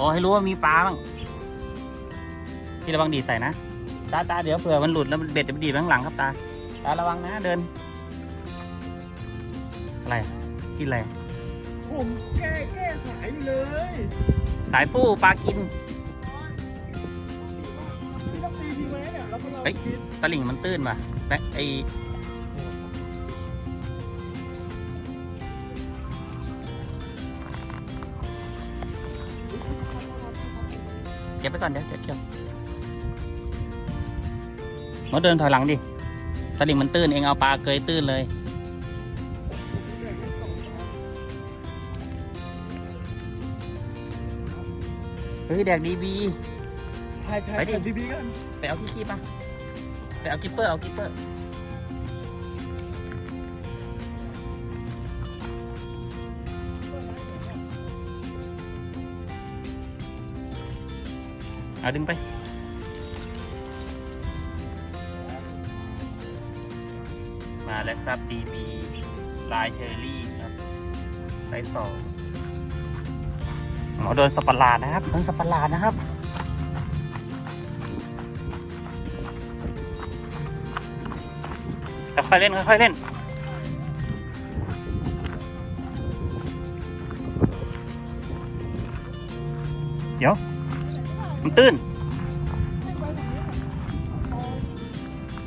ปลาโอ้ให้รู้ว่ามีปลาบ้างพี่ระวังดีดใส่นะตาตาเดี๋ยวเผื่อมันหลุดแล้วมันเบ็ดจะไปดีดไปข้างหลังครับตาตาระวังนะเดิน อะไรกินอะไรผมแก้แก้สายอยู่เลยสายฟู่ปลากินพี่ต้องตีทีไหมเนี่ยแล้วก็ลองเฮ้ยคิดตะลิ่งมันตื้นป่ะแบไอ เก็บไปก่อนเดี๋ยวเดี๋ยวเก็บมดเดินถอยหลังดิตะลิ่งมันตื้นเองเอาปลาเกยตื้นเลย เฮ้ยแดกดีบีถ่ายถ่ายไปดิถ่ายทีวีกัน ไปเอาที่คีบป่ะ ไปเอากิปเปอร์เอากิปเปอร์ เอาดึงไป มาแล้วครับ DB ลายเชอรี่ครับไซส์สองหมอโดนสปปะหลาดนะครับโดนสปปะหลาดนะครับค่อยๆเล่นค่อยๆเล่น มันตื้น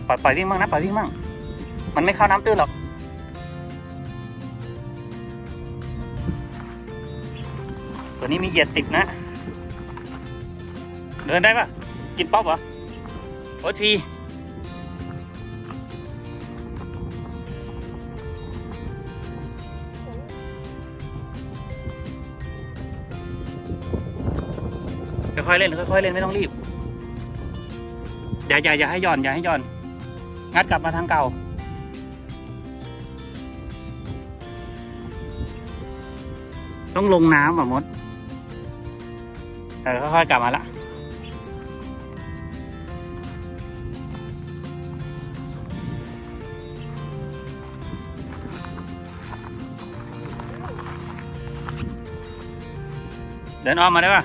ปล่อยปล่อยวิ่งมั่งนะปล่อยวิ่งมั่งมันไม่เข้าน้ำตื้นหรอกตัวนี้มีเหยียดติดนะ เดินได้ปะกินป๊อปเหรอโอ้ที อยๆเล่นค่อยๆเล่นไม่ต้องรีบอย่าอย่าอย่าให้หย่อนอย่าให้หย่อน งัดกลับมาทางเก่า ต้องลงน้ำอะมดแต่ค่อยๆกลับมาละเดินอ้อมมาได้ปะ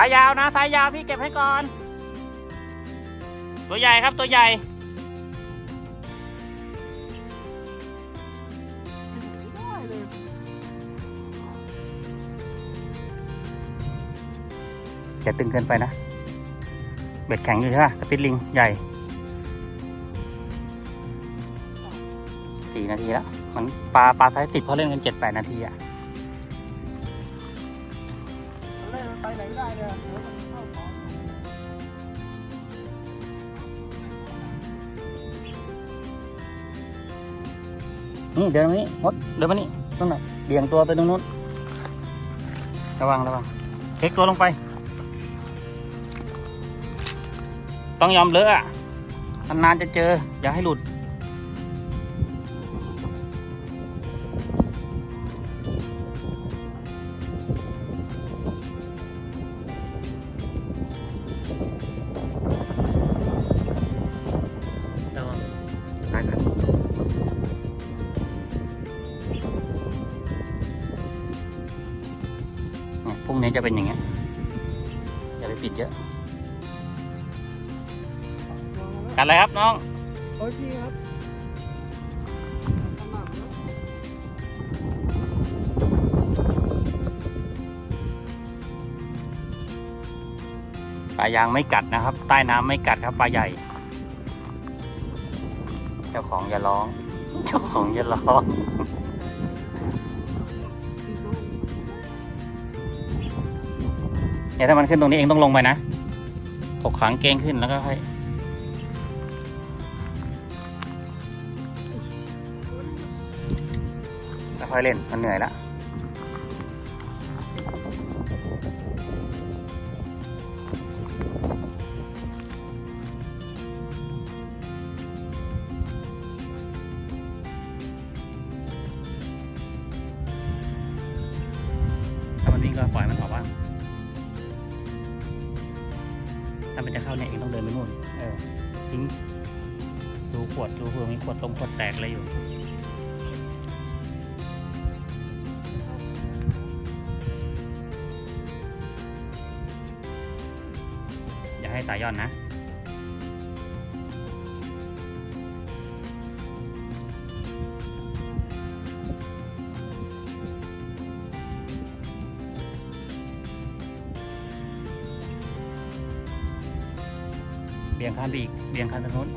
ายยาวนะสายยาวพี่เก็บให้ก่อน ตัวใหญ่ครับตัวใหญ่ อย่าตึงเกินไปนะ เบ็ดแข็งอยู่ใช่ปะสปิดลิงใหญ่สี่นาทีแล้วเหมือนปลาปลาไซส์สิบเขาเล่นกันเจ็ดแปดนาทีอะเนี่เดินมานี่มดเดินมานี่นู่นน่ะเบี่ยงตัวไปตรงนู้น ระวังระวังเทคตัวลงไป ต้องยอมเลอะอะนานๆจะเจอ อย่าให้หลุด นี่ยพรุ่งนี้จะเป็นอย่างเงี้ยอย่าไปปิดเยอะกันอะไรครับน้องโอ้ยพี่ครับสมัครแล้วปลายางไม่กัดนะครับ ใต้น้ำไม่กัดครับปลาใหญ่ เจ้าของอย่าร้อง เจ้าของอย่าร้อง เนี่ยถ้ามันขึ้นตรงนี้เองต้องลงไปนะถกขังเกงขึ้นแล้วก็ค่อยค่อยเล่นมันเหนื่อยละ ถ้ามันจะเข้าเนี่ยเองต้องเดินไปนู่น เออ ทิ้ง ดูขวดดูเผื่อมีขวดตรงขวดแตกอะไรอยู่ อย่าให้ตายยอนนะ เบี่ยงคันไปอีกเบี่ยงคันทางโน้นเ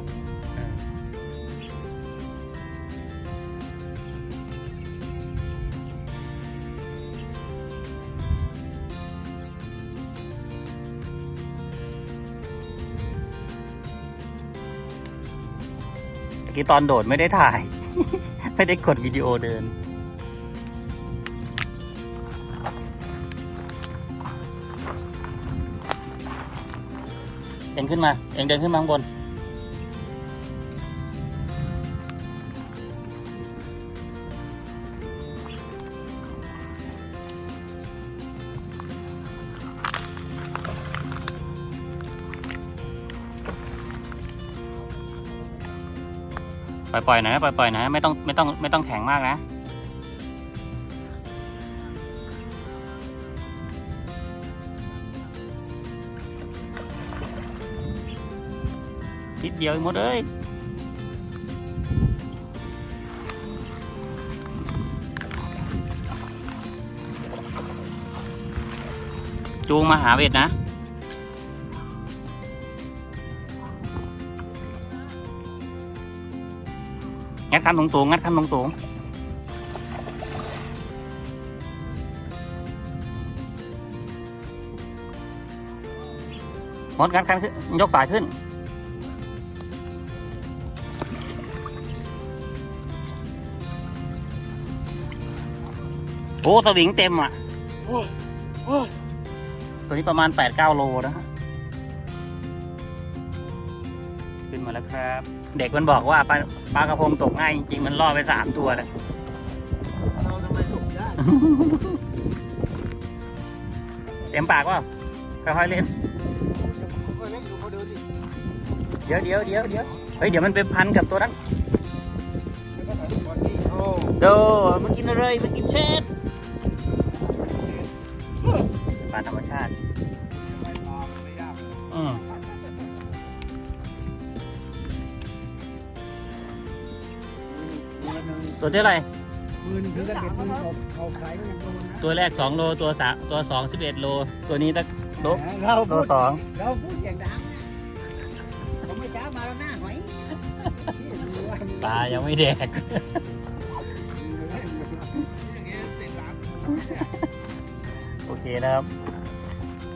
มื่อกี้ตอนโดดไม่ได้ถ่าย ไม่ได้กดวิดีโอเดิน องขึ้นมา เองเดินขึ้นมาข้างบน ปล่อยๆนะปล่อยๆนะ ไม่ต้องไม่ต้องไม่ต้องแข็งมากนะ เดียวหมดเลยจูงมาหาเวทนะ งัดคันสูงๆงัดคันสูงๆมดงัดคันขึ้นยกสายขึ้น โอ้สวิงเต็มอะโอ้ยโอ้ยตัวนี้ประมาณ 8-9 โลนะฮะขึ้นมาแล้วครับ เด็กมันบอกว่าปลาปลากระพงตกง่ายจริงๆ มันล่อไปสามตัวแล้วเราทำไมตกได้ เต็มปากว่าค่อยๆเล่นค่อยเล่นดูเขาเดินดิเดี๋ยวเดี๋ยวเดี๋ยวเดี๋ยวเฮ้ยเดี๋ยวมันไปพันกับตัวนั้นแล้วก็ถ่ายรูปก่อนดิโอ้โดมากินอะไรมากินเชด ธรรมชาติทำไมปลามันไม่ยากอืมตัวเท่าไหร่มือหนึ่งถึงกันเด็ดมือเขาเขาขายก็ยังโดนนะตัวแรก 2 โลตัวสามตัวสองสิบเอ็ดโล ตัวนี้ตักโดนเราโลพูดสองเราพูดอย่างดังนะเขาไม่จ้ามาแล้วหน้าหอยปลายังไม่แดกโอเคนะครับ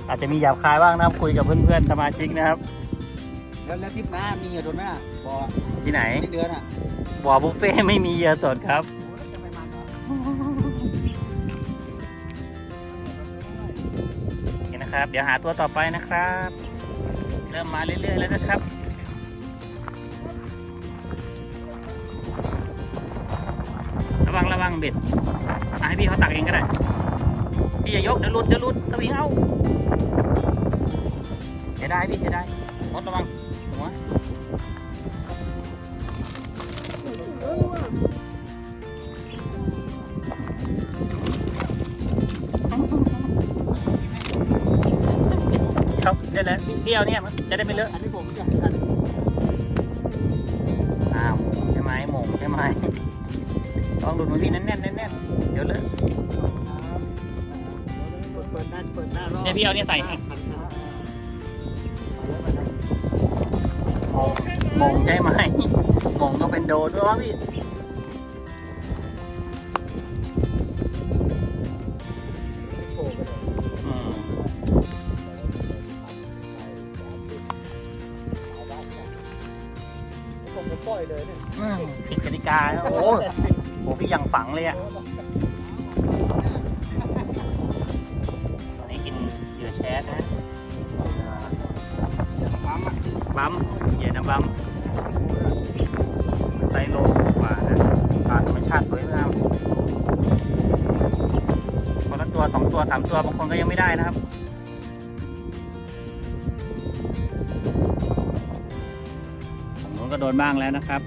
อาจจะมีหยาบคายบ้างนะครับคุยกับเพื่อนๆสมาชิกนะครับ แล้วแล้วทิปมามีเงินโดนไหมอะบ่อที่ไหนที่เดือนอะบ่อบุฟเฟ่ต์ไม่มีเหยื่อสดครับ โอ้แล้วจะไปมันเหรอโอเคนะครับ เดี๋ยวหาตัวต่อไปนะครับ เริ่มมาเรื่อยๆแล้วนะครับ ระวังระวังเบ็ดอะให้พี่เขาตักเองก็ได้ พี่อย่ายกเดี๋ยวหลุดเดี๋ยวหลุดตะวิงเอาเสียดายพี่เสียดายมดระวังหัวครับเดี๋ยวพี่เอาเนี่ยจะได้ไม่เลอะอันนี้ผมจะกันอ่าหมงใช่ไหมหมงใช่ไหมลองดูดมือพี่แน่นๆแน่นเดี๋ยวเลอะ ดหน้ารอบเนี่ยพี่เอาเนี่ยใส่ให้หมงหมงใช่ไหมหมงต้องเป็นโดนด้วยวะพี่โชว์ไปเลยอืมผมจะปล่อยเลยเนี่ยอืมผิดกติกาแล้วโอ้โหโหพี่ยังฝังเลยอะือแชทนะปั๊มอะบัมเหยื่อน้ำบัมไซโลกว่านะปลาธรรมชาติสวยงามคนละตัวสองตัวสามตัวบางคนก็ยังไม่ได้นะครับฝั่งนู้นก็โดนบ้างแล้วนะครับ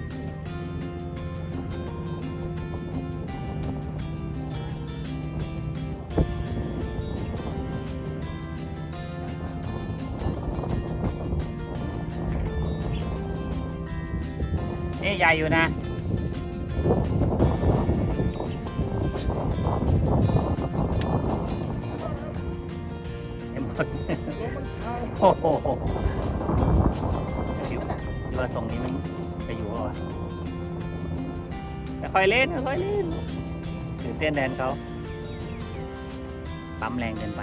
ใหญ่อยู่นะเอ็มหมดโอ้โหคิดว่าทรงนี้มันจะอยู่เปล่าวะแต่ค่อยเล่นค่อยเล่นตื่นเต้นแทนเขาปั๊มแรงเกินไป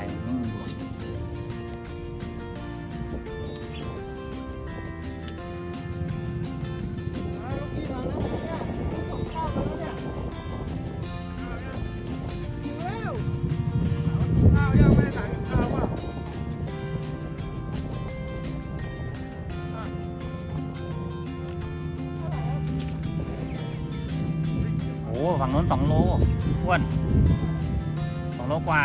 สองโลอ้วนสองโลกว่า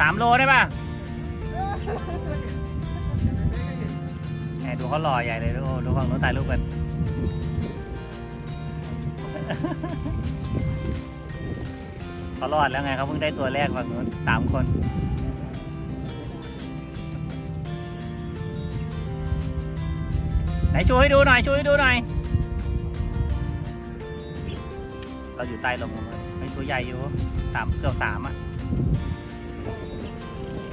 สามโลได้ป่ะแหมดูเขาหล่อใหญ่เลยดูดูฝั่งนู้นถ่ายรูปกันเขารอดแล้วไงเขาเพิ่งได้ตัวแรกฝั่งนู้นสามคน ไหนช่วยให้ดูหน่อยช่วยให้ดูหน่อย เราอยู่ใต้ลมกันเลยไม่ตัวใหญ่อยู่สามเกือบสามอะ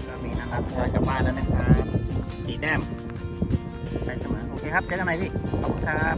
ก็มีนะครับเราจะบ้านแล้วนะครับสีแต้มใช่เสมอโอเคครับเจอกันใหม่พี่ขอบคุณครับ